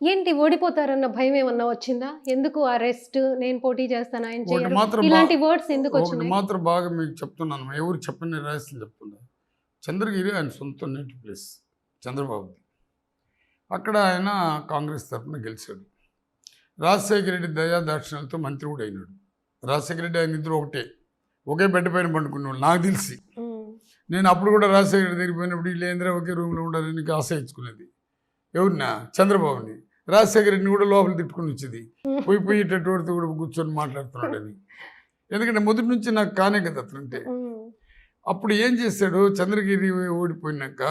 ఏంటి ఓడిపోతారన్న భయం ఏమన్నా వచ్చిందా? ఎందుకు అరెస్ట్ నేను పోటీ చేస్తాను ఆయన ఇలాంటి వర్డ్స్ ఎందుకు వచ్చినాయి? మాత్రం బాగా మీకు చెప్తున్నాను. ఎవరు చెప్పని రహస్యం చెప్తున్నా చంద్రగిరి ఆయన సొంత నేటివ్ ప్లేస్ చంద్రబాబు. అక్కడ ఆయన కాంగ్రెస్ తరఫున గెలిచాడు. రాజశేఖర రెడ్డి దయా దాక్షిణ్యాలతో మంత్రి కూడా అయినాడు. రాజశేఖర రెడ్డి ఆయన ఇద్దరు ఒకటే. ఒకే బెడ్ పైన పండుకునేవాళ్ళు నాకు తెలిసి. నేను అప్పుడు కూడా రాజశేఖర రెడ్డి దగ్గరికి పోయినప్పుడు వీళ్ళేంద్ర ఒకే రూమ్లో ఉండాలని ఆశయించుకునేది ఎవరినా? చంద్రబాబుని. రాజశేఖర రెడ్డిని కూడా లోపల తిట్టుకుని వచ్చేది. పోయి పోయి ఇట్టేటోడితో కూడా కూర్చొని మాట్లాడుతున్నాడని ఎందుకంటే మొదటి నుంచి నాకు కానే కదా అతను అంటే. అప్పుడు ఏం చేశాడు? చంద్రగిరి ఓడిపోయినాక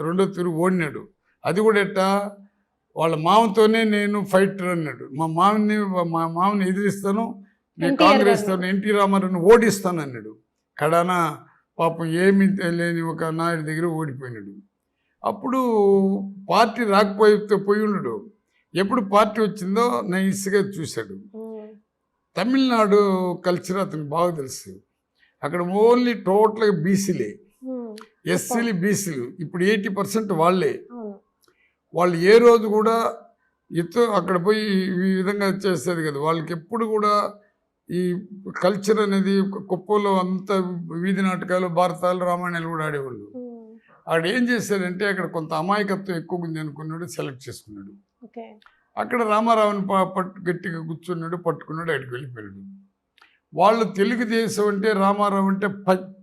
రెండో తూరు ఓడినాడు. అది కూడా ఎట్టా? వాళ్ళ మామతోనే నేను ఫైటర్ అన్నాడు. మా మామని మా మామని ఎదిరిస్తాను నేను కాంగ్రెస్ ఎన్టీ రామారావుని ఓడిస్తాను అన్నాడు. కడాన పాపం ఏమి లేని ఒక నాయుడు దగ్గర ఓడిపోయినాడు. అప్పుడు పార్టీ రాకపోతే పోయి ఉండడు. ఎప్పుడు పార్టీ వచ్చిందో నైస్గా చూశాడు. తమిళనాడు కల్చర్ అతనికి బాగా తెలుసు. అక్కడ ఓన్లీ టోటల్గా బీసీలే. ఎస్సీలు బీసీలు. ఇప్పుడు ఎయిటీ పర్సెంట్ వాళ్ళే. వాళ్ళు ఏ రోజు కూడా ఎత్తు అక్కడ పోయి ఈ విధంగా చేసేది కదా. వాళ్ళకి ఎప్పుడు కూడా ఈ కల్చర్ అనేది కుప్పలో అంత వీధి నాటకాలు భారతాలు రామాయణాలు కూడా ఆడేవాళ్ళు. ఆడ ఏం చేశాడంటే అక్కడ కొంత అమాయకత్వం ఎక్కువ ఉంది అనుకున్నాడు సెలెక్ట్ చేసుకున్నాడు. అక్కడ రామారావుని పట్టు గట్టిగా కూర్చున్నాడు పట్టుకున్నాడు అక్కడికి వెళ్ళిపోయాడు. వాళ్ళు తెలుగుదేశం అంటే రామారావు అంటే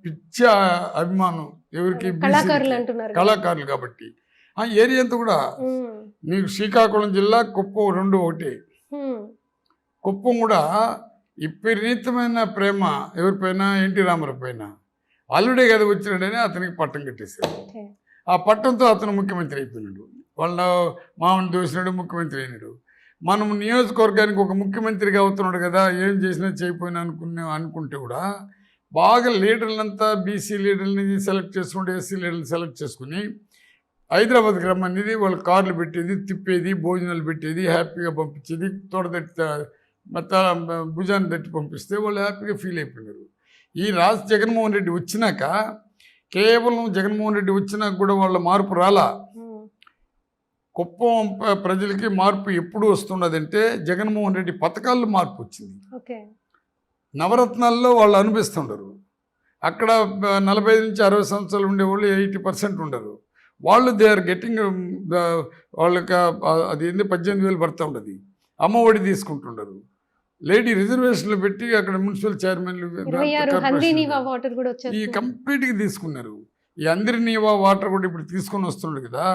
పిచ్చ అభిమానం. ఎవరికి కళాకారులు కాబట్టి. ఆ ఏరియా అంతా కూడా నీకు శ్రీకాకుళం జిల్లా కుప్పం రెండు ఒకటి. కుప్పం కూడా విపరీతమైన ప్రేమ. ఎవరిపైన ఎన్టీ రామారావు పైన. అల్లుడే కదా వచ్చినాడని అతనికి పట్టం కట్టేశారు. ఓకే. ఆ పట్టంతో అతను ముఖ్యమంత్రి అయిపోయినాడు. వాళ్ళ మామని దోసినాడు ముఖ్యమంత్రి అయినాడు. మనం నియోజకవర్గానికి ఒక ముఖ్యమంత్రిగా అవుతున్నాడు కదా ఏం చేసినా చేయకపోయినా అనుకునే అనుకుంటే కూడా బాగా లీడర్లంతా బీసీ లీడర్ని సెలెక్ట్ చేసుకుంటే ఎస్సీ లీడర్ని సెలెక్ట్ చేసుకుని హైదరాబాద్కి రమ్మనేది వాళ్ళు కార్లు పెట్టేది తిప్పేది భోజనాలు పెట్టేది హ్యాపీగా పంపించేది తోడదట్టి మెత్త భుజాన్ని తట్టి పంపిస్తే వాళ్ళు హ్యాపీగా ఫీల్ అయిపోయినారు. ఈ రాజ్ జగన్మోహన్ రెడ్డి వచ్చినాక కేవలం జగన్మోహన్ రెడ్డి వచ్చినాక కూడా వాళ్ళ మార్పు రాలా? కుప్పం ప్రజలకి మార్పు ఎప్పుడు వస్తున్నదంటే జగన్మోహన్ రెడ్డి పథకాల్లో మార్పు వచ్చింది. ఓకే. నవరత్నాల్లో వాళ్ళు అనిపిస్తుండరు అక్కడ నలభై నుంచి అరవై సంవత్సరాలు ఉండేవాళ్ళు ఎయిటీ పర్సెంట్ ఉండరు. వాళ్ళు దే ఆర్ గెట్టింగ్ వాళ్ళకి అది ఏంది పద్దెనిమిది వేలు పడుతూ ఉండదు. అమ్మఒడి తీసుకుంటుండరు. లేడీ రిజర్వేషన్లు పెట్టి అక్కడ మున్సిపల్ చైర్మన్లు ఈ కంప్లీట్గా తీసుకున్నారు. ఈ అందరి నీవా వాటర్ కూడా ఇప్పుడు తీసుకొని వస్తున్నాడు కదా.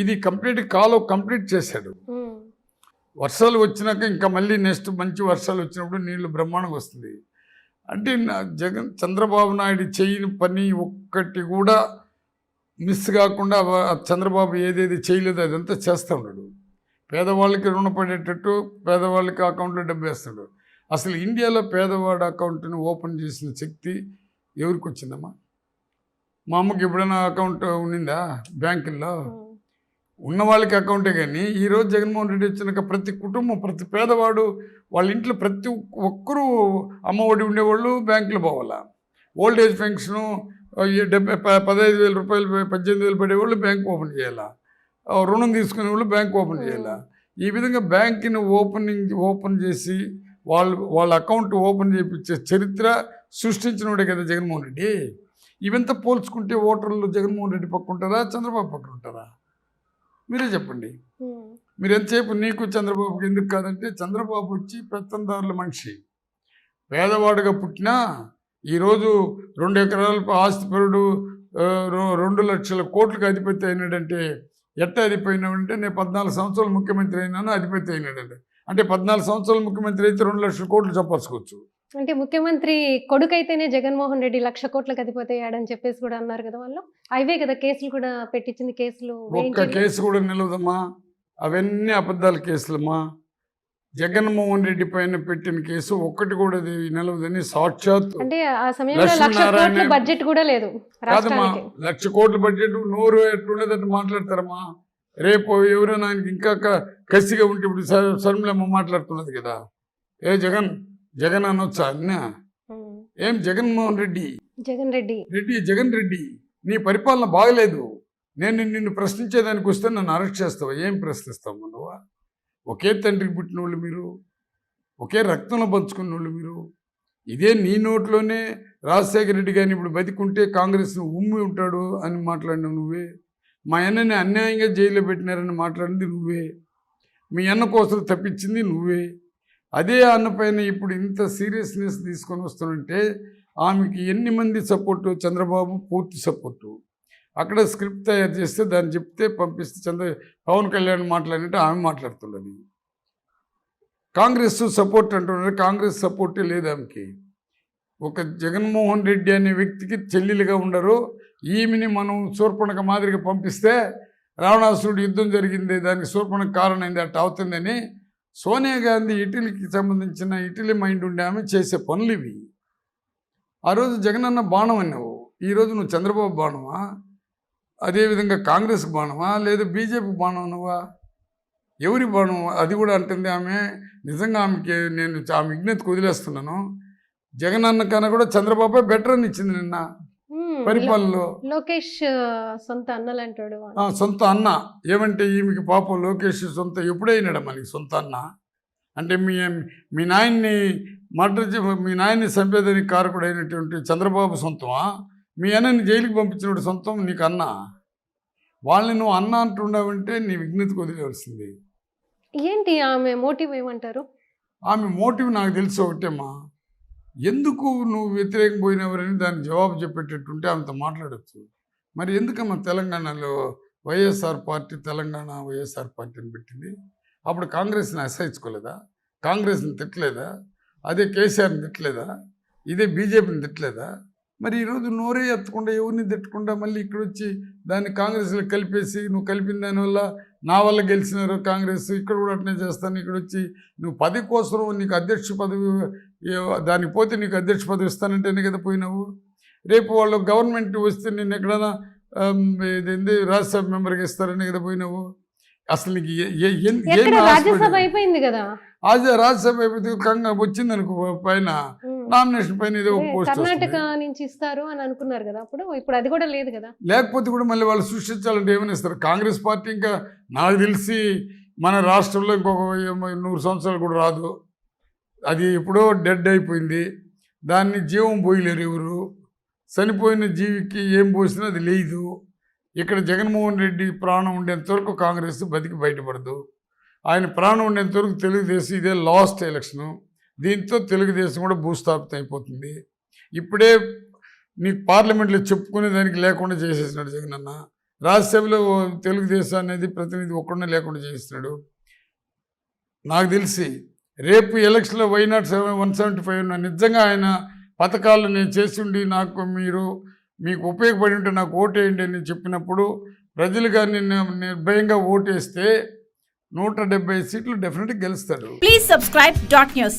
ఇది కంప్లీట్ కాలో కంప్లీట్ చేశాడు. వర్షాలు వచ్చినాక ఇంకా మళ్ళీ నెక్స్ట్ మంచి వర్షాలు వచ్చినప్పుడు నీళ్ళు బ్రహ్మాండంగా వస్తుంది. అంటే జగన్ చంద్రబాబు నాయుడు చేయని పని ఒక్కటి కూడా మిస్ కాకుండా చంద్రబాబు ఏదేది చేయలేదో అదంతా చేస్తూ ఉన్నాడు. పేదవాళ్ళకి రుణపడేటట్టు పేదవాళ్ళకి అకౌంట్లో డబ్బు వేస్తున్నాడు. అసలు ఇండియాలో పేదవాడు అకౌంట్ని ఓపెన్ చేసిన శక్తి ఎవరికి వచ్చిందమ్మా? మా అమ్మకి ఎప్పుడైనా అకౌంట్ ఉండిందా బ్యాంకుల్లో? ఉన్న వాళ్ళకి అకౌంటే కానీ ఈరోజు జగన్మోహన్ రెడ్డి వచ్చినాక ప్రతి కుటుంబం ప్రతి పేదవాడు వాళ్ళ ఇంట్లో ప్రతి ఒక్కరూ అమ్మఒడి ఉండేవాళ్ళు బ్యాంకులో పోవాలా? ఓల్డ్ ఏజ్ పెన్షను డెబ్బై పదహైదు వేల రూపాయలు పద్దెనిమిది వేలు పడేవాళ్ళు బ్యాంక్ ఓపెన్ చేయాలా? రుణం తీసుకునే వాళ్ళు బ్యాంక్ ఓపెన్ చేయాలా? ఈ విధంగా బ్యాంక్ని ఓపెనింగ్ ఓపెన్ చేసి వాళ్ళు వాళ్ళ అకౌంట్ ఓపెన్ చేయించే చరిత్ర సృష్టించినోడే కదా జగన్మోహన్ రెడ్డి. ఇవంతా పోల్చుకుంటే ఓటర్లు జగన్మోహన్ రెడ్డి పక్క ఉంటారా చంద్రబాబు పక్కన ఉంటారా? మీరే చెప్పండి. మీరు ఎంతసేపు నీకు చంద్రబాబుకి ఎందుకు కాదంటే చంద్రబాబు వచ్చి పెత్తందారుల మనిషి. పేదవాడుగా పుట్టినా ఈరోజు రెండు ఎకరాల ఆస్తిపరుడు రెండు లక్షల కోట్లకు అధిపతి అయినాడంటే ఎట్ట అధిపోయినాడంటే నేను పద్నాలుగు సంవత్సరాలు ముఖ్యమంత్రి అయినాను అధిపతి అయినాడంటే. అంటే పద్నాలుగు సంవత్సరాలు ముఖ్యమంత్రి అయితే రెండు లక్షల కోట్లు సంపాదించుకోవచ్చు. అంటే ముఖ్యమంత్రి కొడుకైతేనే జగన్మోహన్ రెడ్డి లక్ష కోట్లకు అధిపతయ్యాడని చెప్పేసి కూడా అన్నారు కదా వాళ్ళు. అవే కదా కేసులు కూడా పెట్టించింది కేసులు ఒక్క. కేసు కూడా నిలవదమ్మా అవన్నీ అబద్ధాల కేసులమ్మా. జగన్మోహన్ రెడ్డి పైన పెట్టిన కేసు ఒక్కటి కూడా నిలవదని సాక్షాత్ అంటే ఆ సమయంలో లక్ష లక్ష్మీనారాయణ- కోట్ల బడ్జెట్ కూడా లేదు కాదమ్మా లక్ష కోట్ల బడ్జెట్ నోరు ఎట్లుండేదంటే మాట్లాడతారమ్మా. రేపు ఎవరైనా ఆయనకి ఇంకా కసిగా ఉంటే ఇప్పుడు శర్మిలమ్మ మాట్లాడుతున్నది కదా. ఏ జగన్ జగన్ అనొచ్చా అన్న ఏం జగన్మోహన్ రెడ్డి? జగన్ రెడ్డి. రెడ్డి జగన్ రెడ్డి నీ పరిపాలన బాగలేదు. నేను నిన్ను ప్రశ్నించేదానికి వస్తే నన్ను అరెస్ట్ చేస్తావా? ఏం ప్రశ్నిస్తావు నువ్వు? ఒకే తండ్రికి పుట్టిన వాళ్ళు మీరు ఒకే రక్తంలో పంచుకున్న వాళ్ళు మీరు. ఇదే నీ నోట్లోనే రాజశేఖర రెడ్డి గారిని ఇప్పుడు బతికుంటే కాంగ్రెస్ను ఉమ్మి ఉంటాడు అని మాట్లాడినావు నువ్వే. మా అన్నని అన్యాయంగా జైల్లో పెట్టినారని మాట్లాడింది నువ్వే. మీ అన్న కోసం తప్పించింది నువ్వే. అదే అన్నపైన ఇప్పుడు ఇంత సీరియస్నెస్ తీసుకొని వస్తుంటే ఆమెకి ఎన్ని మంది సపోర్టు? చంద్రబాబు పూర్తి సపోర్టు. అక్కడ స్క్రిప్ట్ తయారు చేస్తే దాన్ని చెప్తే పంపిస్తే చంద్ర పవన్ కళ్యాణ్ మాట్లాడినట్టు ఆమె మాట్లాడుతున్నది. కాంగ్రెస్ సపోర్ట్ అంటున్నారు. కాంగ్రెస్ సపోర్టే లేదు ఆమెకి. ఒక జగన్మోహన్ రెడ్డి అనే వ్యక్తికి చెల్లెలుగా ఉండరు. ఈమెని మనం శూర్పణక మాదిరిగా పంపిస్తే రావణాసురుడు యుద్ధం జరిగింది. దానికి శూర్పణకు కారణమైంది అట్ట అవుతుందని సోనియా గాంధీ ఇటలీకి సంబంధించిన ఇటలీ మైండ్ ఉండే ఆమె చేసే పనులు ఇవి ఆ రోజు జగనన్న బాణం అన్నావు. ఈరోజు నువ్వు చంద్రబాబు బాణమా? అదేవిధంగా కాంగ్రెస్ బాణమా? లేదా బీజేపీ బాణం అన్నవా? ఎవరి బాణం? అది కూడా అంటుంది ఆమె. నిజంగా ఆమెకి నేను ఆమె విజ్ఞతకు వదిలేస్తున్నాను. జగనన్న కన్నా కూడా చంద్రబాబు బెటర్ అని ఇచ్చింది నిన్న. పరిపాలనలో లోకేష్ సొంత అన్నలంటాడు ఆ, సొంత అన్న. ఏమంటే ఈమెకి పాపం లోకేష్ సొంత ఎప్పుడైనాడు మనకి సొంత అన్న? అంటే మీ మీ నాయన్ని మర్డర్ మీ నాయన్ని చంపేదానికి కారకుడైనటువంటి చంద్రబాబు సొంతమా? మీ అన్నని జైలుకి పంపించినప్పుడు సొంతం నీకు అన్న? వాళ్ళని నువ్వు అన్న అంటుండవంటే నీ విఘ్నతకు వదిలేవలసింది ఏంటి ఆమె మోటివ్ ఏమంటారు? ఆమె మోటివ్ నాకు తెలిసి ఒకటేమ్మా. ఎందుకు నువ్వు వ్యతిరేకం పోయినవరని దాని జవాబు చెప్పేటట్టుంటే ఆమెతో మాట్లాడచ్చు. మరి ఎందుకమ్మా తెలంగాణలో వైఎస్ఆర్ పార్టీ తెలంగాణ వైఎస్ఆర్ పార్టీని పెట్టింది? అప్పుడు కాంగ్రెస్ని అసహించుకోలేదా? కాంగ్రెస్ని తిట్టలేదా? అదే కేసీఆర్ని తిట్టలేదా? ఇదే బీజేపీని తిట్టలేదా? మరి ఈరోజు నోరే ఎత్తకుండా ఎవరిని తిట్టకుండా మళ్ళీ ఇక్కడ వచ్చి దాన్ని కాంగ్రెస్లో కలిపేసి నువ్వు కలిపిన దానివల్ల నా వల్ల గెలిచినారు కాంగ్రెస్ ఇక్కడ కూడా అట్నే చేస్తాను ఇక్కడ వచ్చి నువ్వు పది కోసం నీకు అధ్యక్ష పదవి దానికి పోతే నీకు అధ్యక్ష పదవి ఇస్తానంటేనే కదా పోయినావు. రేపు వాళ్ళు గవర్నమెంట్ వస్తే నేను ఎక్కడైనా ఇదేంది రాజ్యసభ మెంబర్గా ఇస్తారని కదా పోయినావు. అసలు నీకు రాజ్యసభ అయిపోయింది కదా. రాజ్యసభ అయిపోతే కంగా వచ్చింది అనుకో పైన. నామినేషన్ పైన ఏదో పోస్ట్ కర్ణాటక. నుంచి ఇస్తారు అని అనుకున్నారు కదా అప్పుడు. ఇప్పుడు అది కూడా లేదు కదా. లేకపోతే కూడా మళ్ళీ వాళ్ళు సృష్టించాలంటే ఏమైనా ఇస్తారు? కాంగ్రెస్ పార్టీ ఇంకా నాకు తెలిసి మన రాష్ట్రంలో ఇంకొక నూరు సంవత్సరాలు కూడా రాదు. అది ఎప్పుడో డెడ్ అయిపోయింది. దాన్ని జీవం పోయలేరు ఎవరు. చనిపోయిన జీవికి ఏం పోసినా అది లేదు. ఇక్కడ జగన్మోహన్ రెడ్డి ప్రాణం ఉండేంత వరకు కాంగ్రెస్ బతికి బయటపడదు. ఆయన ప్రాణం ఉండేంత వరకు తెలుగుదేశం ఇదే లాస్ట్ ఎలక్షను. దీంతో తెలుగుదేశం కూడా భూస్థాపితం అయిపోతుంది. ఇప్పుడే నీకు పార్లమెంట్లో చెప్పుకునే దానికి లేకుండా చేసేసినాడు జగన్ అన్న రాజ్యసభలో తెలుగుదేశం అనేది ప్రతినిధి ఒక్కడనే లేకుండా చేస్తున్నాడు నాకు తెలిసి రేపు ఎలక్షన్లో why not seven one seventy five నిజంగా ఆయన పథకాలు నేను చేసి ఉండి నాకు మీరు మీకు ఉపయోగపడి ఉంటే నాకు ఓటేయండి అని చెప్పినప్పుడు ప్రజలు కానీ నిర్భయంగా ఓటేస్తే నూట డెబ్బై సీట్లు డెఫినెట్గా గెలుస్తాడు ప్లీజ్ సబ్స్క్రైబ్ డాట్ న్యూస్